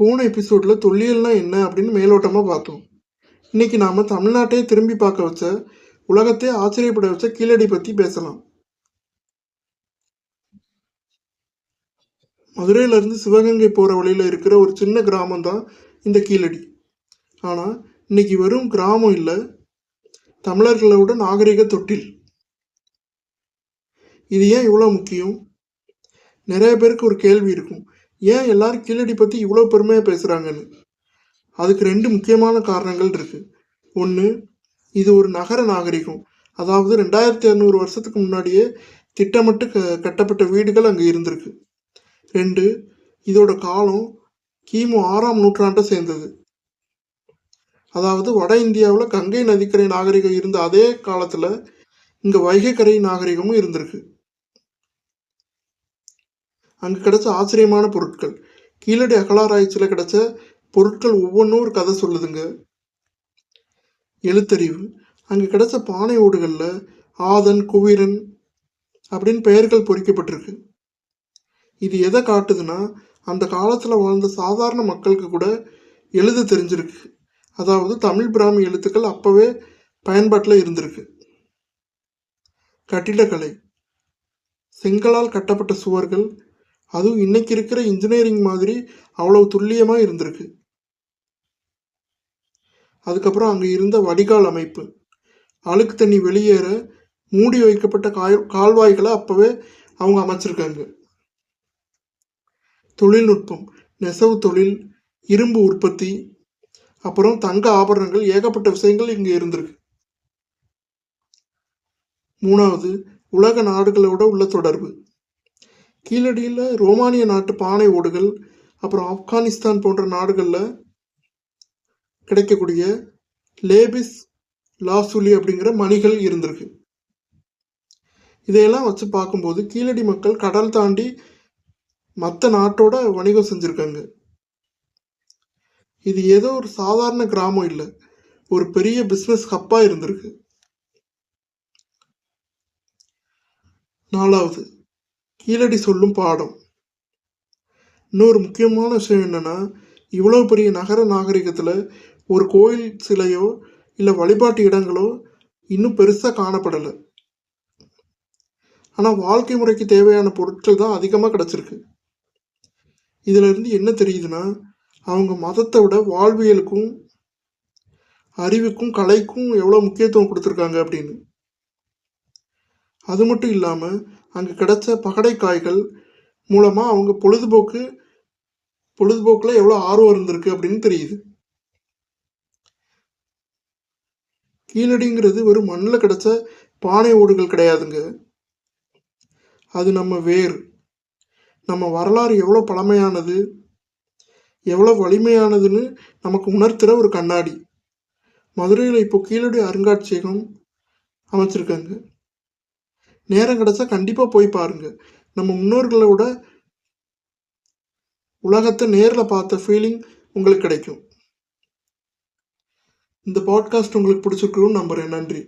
போன எபிசோடில் தொல்லியல்னா என்ன அப்படின்னு மேலோட்டமாக பார்த்தோம். இன்னைக்கு நாம் தமிழ்நாட்டையே திரும்பி பார்க்க வச்ச உலகத்தையே ஆச்சரியப்பட வச்ச கீழடி பற்றி பேசலாம். மதுரையிலேருந்து சிவகங்கை போகிற வழியில் இருக்கிற ஒரு சின்ன கிராமம் தான் இந்த கீழடி. ஆனால் இன்னைக்கு வெறும் கிராமம் இல்லை தமிழர்களோட நாகரிக தொட்டில். இது ஏன் இவ்வளோ முக்கியம்? நிறைய பேருக்கு ஒரு கேள்வி இருக்கும். ஏன் எல்லாரும் கீழடி பற்றி இவ்வளோ பெருமையாக பேசுகிறாங்கன்னு அதுக்கு ரெண்டு முக்கியமான காரணங்கள் இருக்குது ஒன்று இது ஒரு நகர நாகரிகம். அதாவது ரெண்டாயிரத்தி இரநூறு வருஷத்துக்கு முன்னாடியே திட்டமிட்டு க கட்டப்பட்ட வீடுகள் அங்கே இருந்திருக்கு. ரெண்டு இதோட காலம் கிமு ஆறாம் நூற்றாண்டை சேர்ந்தது. அதாவது வட இந்தியாவில் கங்கை நதிக்கரை நாகரிகம் இருந்த அதே காலத்தில் இங்கே வைகைக்கரை நாகரிகமும் இருந்திருக்கு. அங்கே கிடச்ச ஆச்சரியமான பொருட்கள். கீழடி அகலாராய்ச்சியில் கிடைச்ச பொருட்கள் ஒவ்வொன்றும் ஒரு கதை சொல்லுதுங்க. எழுத்தறிவு. அங்கே கிடைச்ச பானை ஓடுகளில் ஆதன் குவீரன் அப்படின்னு பெயர்கள் பொறிக்கப்பட்டிருக்கு. இது எதை காட்டுதுன்னா அந்த காலத்தில் வாழ்ந்த சாதாரண மக்களுக்கு கூட எழுத தெரிஞ்சிருக்கு. அதாவது தமிழ் பிராமி எழுத்துக்கள் அப்போவே பயன்பாட்டில் இருந்திருக்கு. கட்டிடக்கலை. செங்கலால் கட்டப்பட்ட சுவர்கள் அதுவும் இன்னைக்கு இருக்கிற இன்ஜினியரிங் மாதிரி அவ்வளவு துல்லியமாக இருந்திருக்கு. அதுக்கப்புறம் அங்கே இருந்த வடிகால் அமைப்பு. அழுக்கு தண்ணி வெளியேற மூடி வைக்கப்பட்ட காய் கால்வாய்களை அப்போவே அவங்க அமைச்சிருக்காங்க. தொழில்நுட்பம் நெசவு தொழில் இரும்பு உற்பத்தி அப்புறம் தங்க ஆபரணங்கள் ஏகப்பட்ட விஷயங்கள் இங்கே இருந்திருக்கு. மூணாவது உலக நாடுகளோட உள்ள தொடர்பு. கீழடியில் ரோமானிய நாட்டு பானை ஓடுகள் அப்புறம் ஆப்கானிஸ்தான் போன்ற நாடுகளில் கிடைக்கக்கூடிய லேபிஸ் லாசுலி அப்படிங்கிற மணிகள் இருந்திருக்கு. இதையெல்லாம் வச்சு பார்க்கும்போது கீழடி மக்கள் கடல் தாண்டி மற்ற நாட்டோட வணிகம் செஞ்சுருக்காங்க. இது ஏதோ ஒரு சாதாரண கிராமம் இல்லை ஒரு பெரிய பிஸ்னஸ் ஹப்பாக இருந்திருக்கு. நாலாவது கீழடி சொல்லும் பாடம். இன்னொரு முக்கியமான விஷயம் என்னன்னா இவ்வளோ பெரிய நகர நாகரிகத்தில் ஒரு கோயில் சிலையோ இல்லை வழிபாட்டு இடங்களோ இன்னும் பெருசாக காணப்படலை. ஆனால் வாழ்க்கை முறைக்கு தேவையான பொருட்கள் தான் அதிகமாக கிடச்சிருக்கு. இதிலிருந்து என்ன தெரியுதுன்னா அவங்க மதத்தை விட வாழ்வியலுக்கும் அறிவுக்கும் கலைக்கும் எவ்வளோ முக்கியத்துவம் கொடுத்துருக்காங்க அப்படின்னு. அது மட்டும் இல்லாமல் அங்கே கிடைச்ச பகடை காய்கள் மூலமாக அவங்க பொழுதுபோக்கு பொழுதுபோக்கில் எவ்வளோ ஆர்வம் இருந்திருக்கு அப்படின்னு தெரியுது. கீழடிங்கிறது வெறும் மண்ணில் கிடைச்ச பானை ஓடுகள் கிடையாதுங்க. அது நம்ம வேர். நம்ம வரலாறு எவ்வளோ பழமையானது எவ்வளோ வலிமையானதுன்னு நமக்கு உணர்த்துகிற ஒரு கண்ணாடி. மதுரையில் இப்போ கீழடி அருங்காட்சியகம் அமைச்சிருக்காங்க. நேரம் கிடைச்சா கண்டிப்பாக போய் பாருங்கள் நம்ம முன்னோர்களோட உலகத்தை நேரில் பார்த்த ஃபீலிங் உங்களுக்கு கிடைக்கும். இந்த பாட்காஸ்ட் உங்களுக்கு பிடிச்சிருக்கணும்னு நம்புகிறேன் நன்றி.